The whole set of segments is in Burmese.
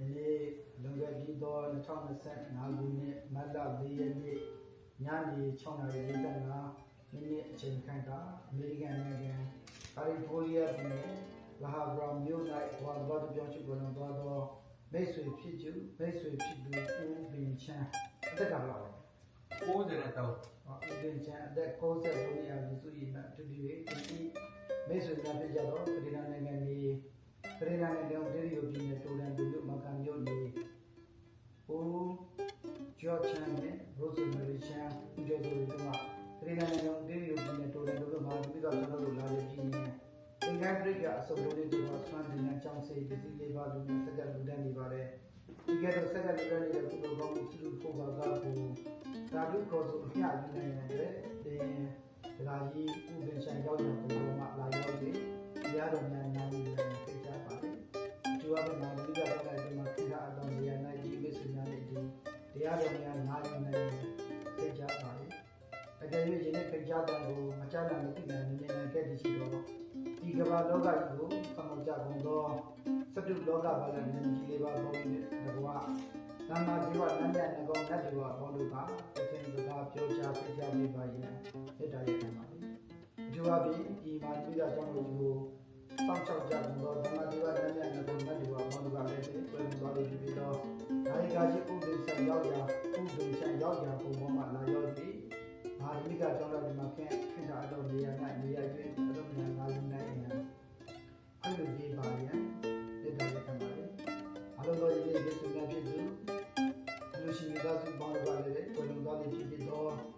ဒီနေ့လွန်ခဲ့ပြီးသော2025ခုနှစ်မတ်လ4ရက်နေ့ညနေ6:45မိနစ်အချိန်ခန့်ကအမေရိကန်နိုင်ငံကာလီဖိုးနီးယားပြည်နယ်လာဟာဘရာမြို့၌ဝါဘာပြောင်းချကိုလွန်သွားသောမိတ်ဆွေဖြစ်သူမိတ်ဆွေဖြစ်သူဦးပင်ချမ်းအသက်ကလာတယ်93။ဦးပင်ချမ်းအသက်63နှစ်အရွယ်စုရည်နဲ့တူတူလေးဒီမိတ်ဆွေများဖြစ်ကြတော့ပြည်ထောင်နိုင်ငံနေပြည်ထောင်နိုင်ငံ တာတုခေါ်ဆိုအမျှယူနိုင်တဲ့တင်ဒကာကြီးဥပင်ဆိုင်ရောက်တဲ့ပုံပေါ်မှာလာရောက်ပြီးတရားတော်များနားယူနိုင်သိကြပါလေ။ကျွားကနာလူကတော့တဲ့ဒီမှာခိရအတော်နေရာ၌ဒီဝိသုညာနဲ့ဒီတရားတော်များနားယူနိုင်သိကြပါလေ။အကြရွေးယနေ့ဖိတ်ကြားတဲ့ကိုမကြနိုင်မသိနိုင်နေနေခဲ့တည်ရှိတော့ဒီကမ္ဘာလောကကြီးကိုသမုတ်ကြကုန်သောစတုလောကဘာလည်းမြင်ကြည့်လေးပါဘုန်းကြီးတကွာသမ္မာဇီဝနန္ဒနကောနတ်ဒီဝဘောတို့ကသခင်စကားပြောချ ပြကြပေးပါရင်မေတ္တာရခံပါလိမ့်။ဒီဝဘီဒီမာတိကကြောင့်လို့ဒီကိုစောင့်ချောက်ကြကုန်သောသမ္မာဇီဝနန္ဒနကောနတ်ဒီဝဘောတို့ကလည်းဒီပြေသွားလို့ဒီပြီးတော့ဒါရီကာရှိဥပ္ပိဆက်ရောက်ရာဥပ္ပိဆက်ရောက်ရာပုံပေါ်မှာလာရောက်ပြီးမာတိကကြောင့်လို့ဒီမှာခင်ခင်တာအတော့နေရာနဲ့နေရာကျွင်းအတော့မြန်လာလူနိုင်နေအဲ့လိုဒီပါရင်မေတ္တာရခံပါလိမ့်။အလုံးစုံဒီဒီစုံဖြစ်သူလူရှိမိသားစုပေါင်းပါလေကိုလုံသားလေးဖြစ်ဖြစ်တော့နိုင်ကကြီးဥပ္ပင်ချက်အားဒီလိုလိုတဲ့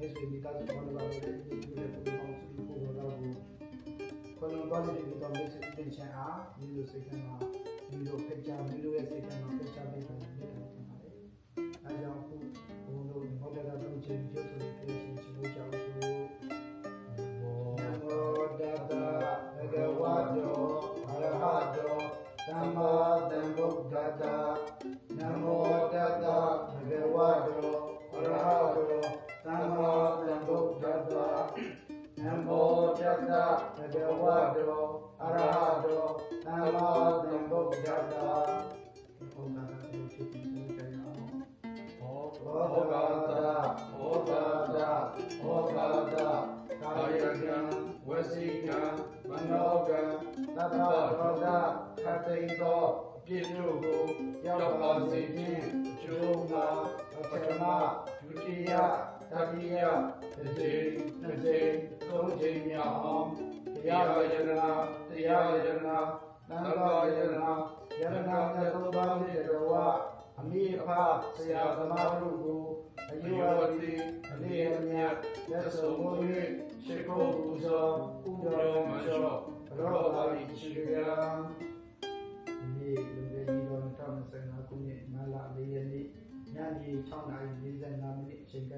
သားစုမိတ်ဆွေမိသားစုဘောလုံးပါလို့ဒီလိုမျိုးပုံပေါင်းစုလို့ပေါ်တော့ဘူး။ဘလုံးပါလို့ဒီတော့မိတ်ဆွေတင်ချင်အားဒီလိုစိတ်ကမှာဒီလိုဖိတ်ချဒီလိုရဲ့စိတ်ကမှာဖိတ်ချပေးတယ်လို့ပြောထားပါတယ်။ သတ္တရောဒခတိန်သောအပြည့်တို့ကိုရောက်ပါစေခြင်းအကျိုးမှာပထမဒုတိယတတိယတစ်ကြိမ်နှစ်ကြိမ်သုံးကြိမ်မြောက်အောင်တရားယရနာတရားယရနာသံဃာယရနာယရနာမြတ်သုံးပါးနှင့်တော်ဝအမိအဖဆရာသမားတို့ကိုအယုဝတိအလေးအမြတ်လက်ဆုံမွေးရှိခိုးပူဇော်ပူဇော်မလျှော့ ရောပါလိရှိကြံဒီလူတွေဒီတော့2025ခုနှစ်မလ4ရက်နေ့ညနေ6:45မိနစ်အချိန်က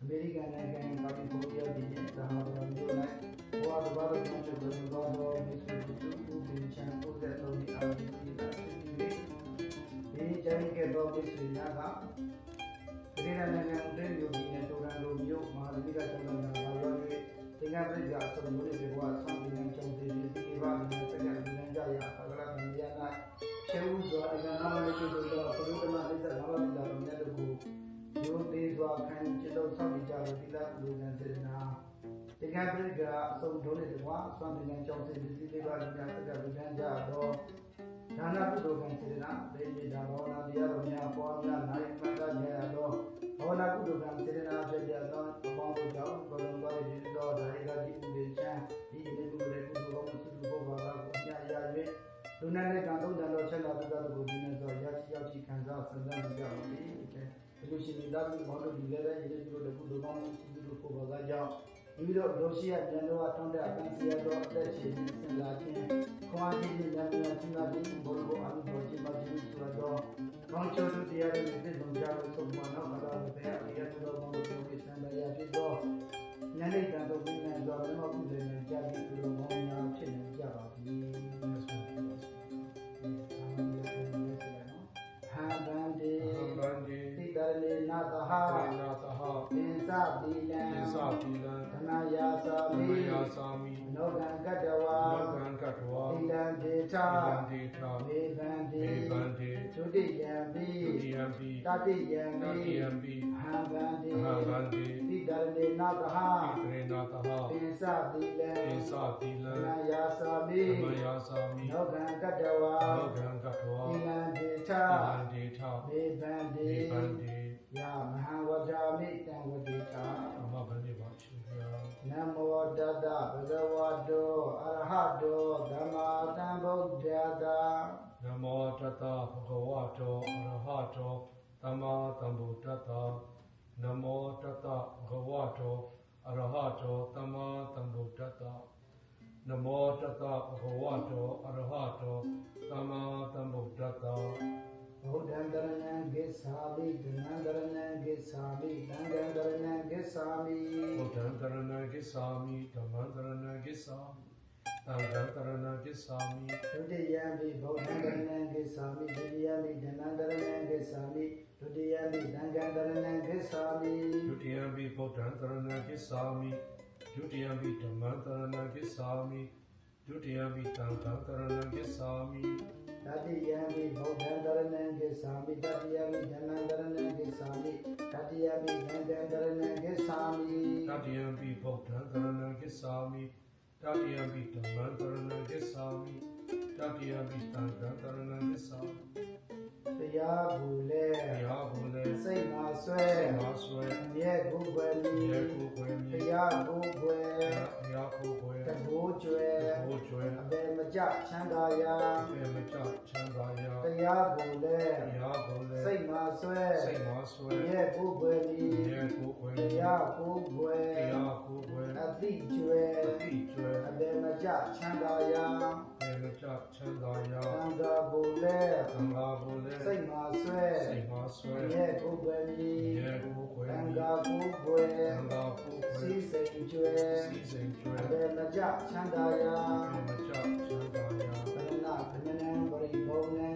အမေရိကန်နိုင်ငံကာလီဖိုးနီးယားပြည်နယ်ဒါဟာဘရမြို့၌ဘဝတစ်ပါးသောကျွန်တော်တို့သောသောမိတ်ဆွေတို့ဦးပင်ချန်ကိုတဲ့တော်ဒီအားဖြင့်ဒီတာဖြစ်ပြီးဒီကျန်ခဲ့သောမိတ်ဆွေများကပြည်နယ်နိုင်ငံတဲ့မြို့ပြည်နယ်တိုရန်ဒိုမြို့မှာဒီကကျွန်တော်တို့လာရောက်၍သင်္ကန်းပြည်ကအစုံလို့ဒီဘဝဆောင်ပြည်နယ်ကျုံ ကန်းပြည်ကအစုံတို့နဲ့တကွာဆောင်ပြည်နယ်ကျုံစီဒီဒီဘာဒီနေ့စက္ကန့်ဒီနေ့ကြတော့ဒါနကုသိုလ်ကံစေနာဒေဝိဒါဘောနာတရားတော်များပေါ်များနိုင်မှတ်ကြရတော့ဘောနာကုသိုလ်ကံစေနာဖြစ်ကြသောအပေါင်းတို့ကြောင့်ဘုံတော်ရည်တော်ဒါရီကတိဥဒေချမ်းဒီနေ့ကုသိုလ်ကုသိုလ်ကောင်းမှုစုစုဘောဘာကကိုအမြရ၍လူနာနဲ့ကံသုံးတန်တော်ချက်လာပြုတာကိုဒီနေ့ဆိုရရှိရောက်ရှိခံစားဆန္ဒနေကြပါသည်ဒီလိုရှိနေတာဒီဘောလို့ဒီလည်းရည်ရည်တို့ကုသိုလ်ကောင်းမှုစုစုဘောဘာကကြ ပြီးတော့လိုရှိရပြန်တော့ထွန်းတဲ့အပန်းစီရတော့အသက်ရှင်နေစင်လာခြင်းခွန်အားကြီးကြီးများများကြီးမားပြီးဘောဘောအမှုပေါ်ကြီးပါကြီးဆိုတော့ကောင်းချိုးတို့တရားတွေပြည့်စုံကြလို့ဆိုမှတော့ဘာလို့ပဲအရာ ယံပိတတိယံတပိတိယံပိဟံဗန္တိမဟာဗန္တိတိတရလေနာသဟသေနာသဟသင်္သတိလံသေစာတိလံဓမ္မယာ သာမိသမယာသာမိနောကံကတ္တဝါလောကံကတ္တဝါဣဒံဒေသဗန္တိထာမေဗန္တိမေဗန္တိယမဟာဝဒာမိတံဝတိတာအမဗန္တိပါရှင်ဗျာနမောတတဗဇဝတောအရဟတောဓမ္မာတံဗုဒ္ဓတာနမောတတဘဂဝတောအရဟတောသမ္မာသမ္ဗုဒ္ဓတ္တနမောတတဘဂဝတောအရဟတောသမ္မာသမ္ဗုဒ္ဓတ္တနမောတတဘဂဝတောအရဟတောသမ္မာသမ္ဗုဒ္ဓတ္တဗုဒ္ဓံတရဏံဂစ္ဆာမိဓမ္မံတရဏံဂစ္ဆာမိသံဃံတရဏံဂစ္ဆာမိဘုဒ္ဓံတရဏဂစ္ဆာမိဓမ္မံတရဏဂစ္ဆာမိသံဃံတရဏဂစ္ဆာမိဒုတိယံပိဗုဒ္ဓံတရဏံဂစ္ဆာမိဒုတိယံပိဓမ္မံတရဏံဂစ္ဆာမိ ဒုတိယံပိသံဃံတရဏံဂစ္ဆာမိဒုတိယံပိဗုဒ္ဓံတရဏဂစ္ဆာမိဒုတိယံပိဓမ္မံတရဏဂစ္ဆာမိဒုတိယံပိသံဃံတရဏဂစ္ဆာမိတတိယံပိဗုဒ္ဓံတရဏံဂစ္ဆာမိတတိယံပိဓမ္မံတရဏံဂစ္ဆာမိတတိယံပိသံဃံတရဏံဂစ္ဆာမိတတိယံပိဗုဒ္ဓံတရဏဂစ္ဆာမိတတိယံပိဓမ္မံတရဏဂစ္ဆာမိတတိယံပိသံဃံတရဏဂစ္ဆာမိတရားဘူးလေ မြဲကိုယ်ွယ်လီရဲကိုခွဲမြတည် ရားကိုယ်ွယ်တရားကိုခွဲတကိုးကျွဲဘိုးကျွဲအပေမကြချမ်းသာရာပေမချချမ်းသာရာတရားဘူးလေတရားကိုလည်းစိတ်မှာဆွဲစိတ်မှာဆွဲအမြဲကိုယ်ွယ်လီရဲကိုခွဲတမြည်ရားကိုယ်ွယ်တရားကိုခွဲအတိကျွဲတိကျွဲအပေမကြချမ်းသာရာပေမချချမ်းသာရာသံဃာဘူးလေသံဃာကိုလည်းစိတ်မှာဆွဲစိတ်မှာဆွဲအမြဲကိုယ်ွယ်လီရဲကိုခွဲသံမြည်ဃာကိုယ်ွယ်သံဃာကိုခွဲစီစိတ်ကျွဲစီစဉ်ကျွဲအပေမကြချမ်းသာရာပေမချချမ်းသာရာဘရဏခဏနံပရိဘုံနံ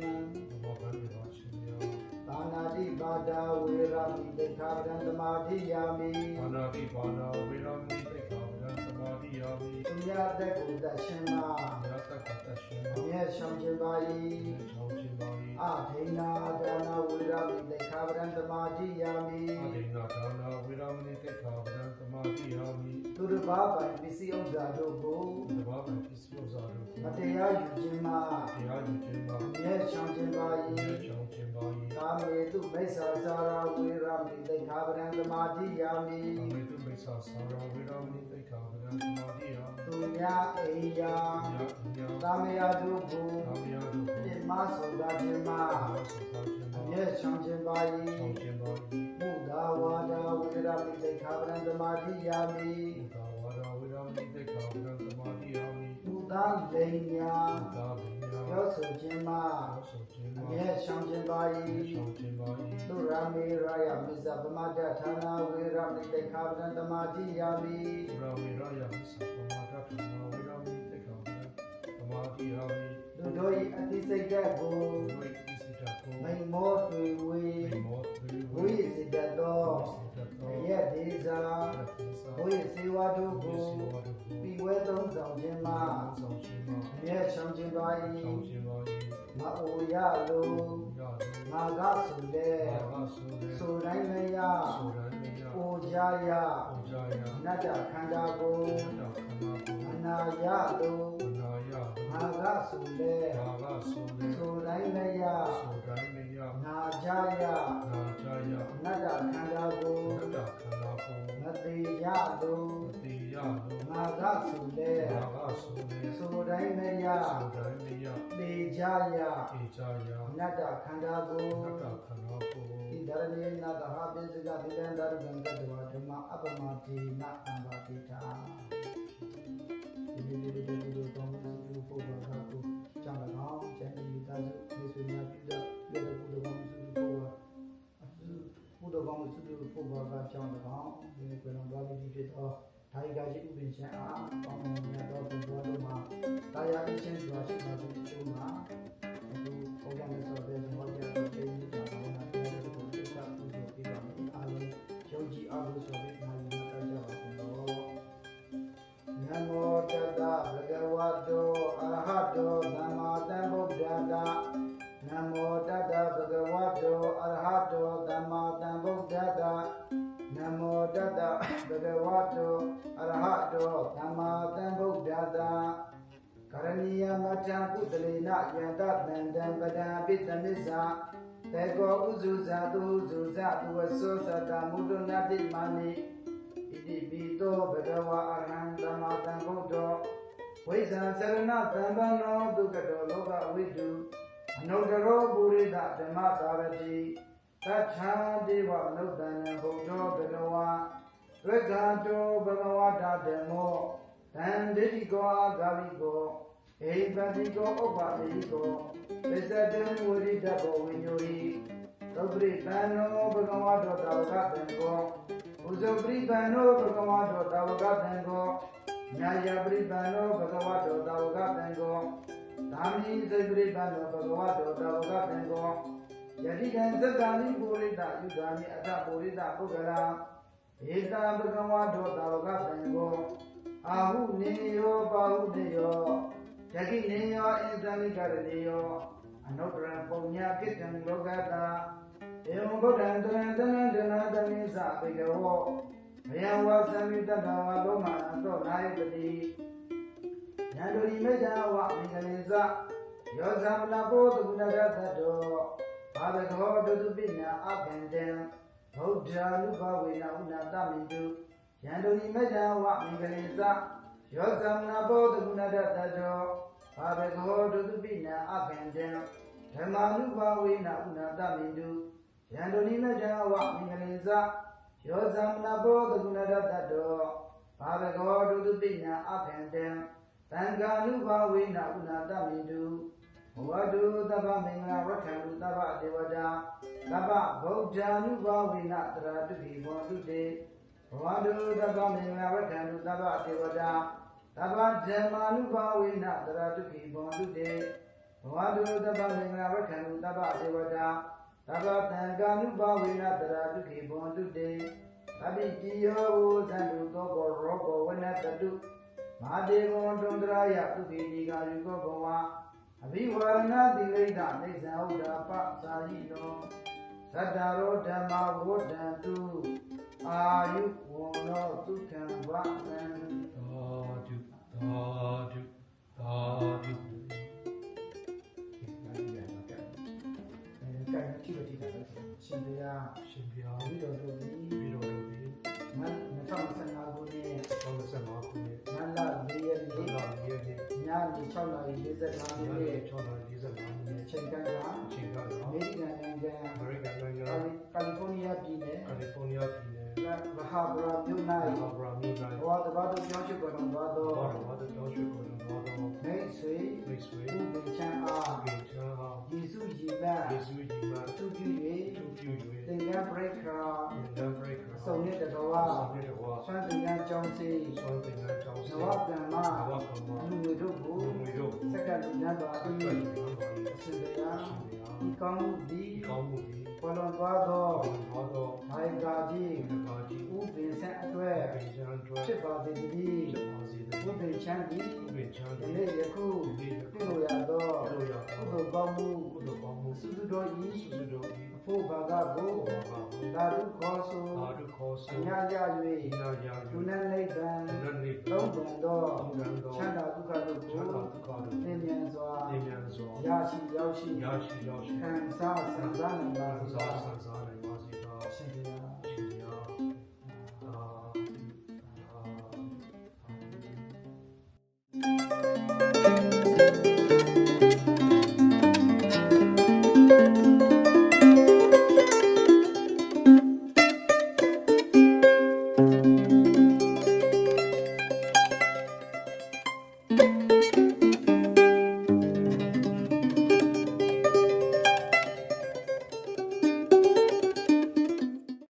ဘောဗန်ဒီပါရှင်ရာသာနာတိပါဒာဝေရမိတေခာရံသမာဓိယာမိဘာနာတိဘာနာဝေရမဏိတိခာဗရံသမာတိယာမိသူများတက်ကိုတရှင်မာယတကတ ရှင်အမျက်ရှောင်ခြင်းပါ၏ချောင်းချင်းပါ၏အဒိနာဒါနာဝေရမိတေခာရံသမာဓိယာမိအဒိနာဒါနာဝေရမဏိတိခာဗရံသမာတိယာမိသူတစ်ပါးပိုင်ပစ္စည်းဥစ္စာတို့ကိုတဘာဝပစ္စည်းဥစ္စာတို့ကိုမတရားယူခြင်းမှာတရားယူခြင်းမှာအမျက်ရှောင်ခြင်းပါဉာဏ်၏ချောင်းခြင်းပါ၏ကာမေတုမိစ္ဆာစာရာဝေရမိတေခာရံသမာဓိယာမိအမေတုမိစ္ဆာသာရဝေရမဏိတိခာဗရံသမာတိယာမိသူများအိယာညညကာမေယတို့ကိုသာမယတို့ကိုပြမဆိုတာခြင်းမှာအာသုခခြင်းအမှာမျက်ချောင်ခြင်းပါချောင်း၏ခြင်းပါ၏မုဒဝါဒဝေရမိတေခာရံသမာဓိယာမိသာဝရဝေရမဏိတိခာဗရံသမာတိယာမိသူသားလိန်ညာသာဗိညာပြောဆိုခြင်းမှာသောဆုခြင်းအမှာမျက်ချောင်ခြင်းပါချော၏င်းခြင်းပါ၏သူရမေရယမိစ္ဆပမတ္တဌာနာဝေရမိတေခာရံသမာဓိယာမိရမေရယ စိတ်ဓာတ်ကိုဝိသိစိတကိုမိန်မောတွေဝေမိမောဝိဘုရားစိတ်ဓာတ်သောစိတတောအရက်ဒေဇာသတိသာဘုရားစေဝါတို့ဘုကိုစီဝါတို့ကိုပြီးဝဲသုံးဆောင်ခြင်းမှာဆောင်ခြင်းမှာအမျက်ချောင်ခြင်းပါဆောင်၏ခြင်းပါ၏မအိုရလိုရသောငါကဆိုလေဘာဝဆိုတဲ့ဆိုတိုင်းမရဆိုရနေရအိုကြရဩဇာယနတ္တခန္ဓာကိုတောခနာကိုအနာရလို နာယငါကဆိုလေဘာဝဆိုတဲ့ဆိုတိုင်းမရဆိုတိုင်းမယနာကြရနာကြယနတ္တခန္ဓာကိုတတခနာကိုမသေးရလိုတိယလိုငါကဆိုလေဘာဝဆိုတဲ့ဆိုတိုင်းမရဆိုတိုင်းမယသေကြရဧကြယနတ္တခန္ဓာကိုတတခနာကိုဒီဓရဏေနတဟပိစကတိလံဒရဂံကတဝဓမ္မအပမတဒေနအံပါတိတာ စုစုပို့ပါကကြောင်း၎င်းဒီကွယ်တော်ဘာလို့ဒီဖြစ်တော့ဒါရီကရှိဥပ္ပင်ချံအားပေါင်းမြတ်တော်ဘုရားတို့မှာတာယာအချင်းစွာရှိပါစေအ ယန္တတန္တံပဒံပိတမစ္ဆာတေကောဥဇုဇာတုဥဇုဇသူဝသောသတ္တမုဒ္ဒနာတိမာနိဣတိပိတောဘဂဝါအရဟံသမ္မာသမ္ဗုဒ္ဓောဝိဇ္ဇာစရဏသံဃနောဒုက္ကတောလောကဝိတုအနုတ္တရောပုရိသဓမ္မသာရတိသတ္ထာဒေဝမနုဿံဘုဒ္ဓောဘဂဝါဝိက္ခတောဘဂဝါတဓမ္မောတံဒိဋ္ဌိကောအာဂါဝိကော ဧပတိကောဥပ္ပါတိကောပစ္စတံဝရိတဘောဝိညိုဟိသုပရိတံနောဘဂဝါတောတာဝကတံကောဥဇပရိတံနောဘဂဝါတောတာဝကတံကောညာယပရိတံနောဘဂဝါတောတာဝကတံကောသာမိစေပရိတံနောဘဂဝါတောတာဝကတံကောယတိကံသက္ကာနိပုရိတယုဒာနိအတ္တပုရိတပုဂ္ဂလာဧတံဘဂဝါတောတာဝကတံကောအာဟုနေယောပါဟုနေယော ယခိနေယောဣသမိကရဏေယောအနုတ္တရပုံညာကိတံလောကတာဧဝံဗုဒ္ဓံတရံတနံတနာတမိသဘေကဝောမယဝါသမိတတဝါလောမအတောနာယပတိယန္တုရိမေဇာဝမိကလေသယောဇမနာဘောတုဏရတတောဘာဝကောတုတုပိညာအဘန္တံဗုဒ္ဓ ानु ဘဝေနဥနာတမိတုယန္တုရိမေဇာဝမိကလေသ ယောသမနာဘောတကုဏတတတောဘာဘဂောဒုတုပိနာအဘန္တံဓမ္မာနုဘာဝေနဥနာတမိတုယန္တုနိမတံဝမိငလေသယောသမနာဘောတကုဏတတတောဘာဘဂောဒုတုပိနာအဘန္တံသံဃာနုဘာဝေနဥနာတမိတုဘဝတုတဗ္ဗမင်္ဂလာဝက္ခံတုတဗ္ဗဒေဝတာတဗ္ဗဗုဒ္ဓ ानु ဘာဝေနတရာတုခိဘောတုတေ ဘဝတုတဗ္ဗမင်္ဂလာဝကံတုတဗ္ဗဒေဝတာတဗ္ဗဓမ္မာနုဘာဝေနတရတုခိဘောတုတေဘဝတုတဗ္ဗမင်္ဂလာဝကံတုတဗ္ဗဒေဝတာတဗ္ဗတံကာနုဘာဝေနတရတုခိဘောတုတေသဗ္ဗိတိယောဝသန္တုသောဘောရောဘောဝနတတုမဟာဒေဝံတုံတရာယတုခိဒီကာယုကောဘဝအဘိဝရဏတိလိဒ္ဓနေဇံဥဒ္ဓပသာယိနောသတ္တရောဓမ္မဝဋ္ဌံတု အာယုဝန္နောဒုက္ခံဝံသာဓုသာဓုသာဓုအဲကံတိပတိတာလို့ရှင်ဘုရားရှင်ဘုရားဝိတော်တို့ဒီပြီးတော်တို့ဒီမတ်2025ခုနှစ်35ခုနှစ်မတ်လ4ရက်ဒေါနေ့်လာရဲ့နေ့ညနေ6နာရီ45မိနစ်645မိနစ်ချိန်ကံ ဗျာဒီကောင်းမှုဒီ ဖြစ်ပါစေတည်းဖြစ်ပါစေတဥည်းပင်ချမ်းသည်ပြင်ချမ်းဒီတော်နေ့ယခုပြုလို့ရသောတို့ရကုသိုလ်ကောင်းမှုကုသိုလ်ကောင်းမှုစုစုတော်ဤစုစုတို့ဒီအဖို့ဘာကကိုဘောပါဘုသာဓုခေါ်ဆိုရားတို့ခေါ်အဆိုညာရဒီ၍နာရာဒုယုနနိဗ္ဗာန်နတ်နေသုံးပန်သောသုံးရန်တော်ချမ်းသာဒုက္ခတို့ချမ်းသာကိုဒုက္ခတို့သင်မြန်စွာနေမြန်စွာရရှိရောက်ရှိရရှိရောက်ရှိခံစားဆံစားနိုင်ပါခံစေစားဆန်းစားနိုင်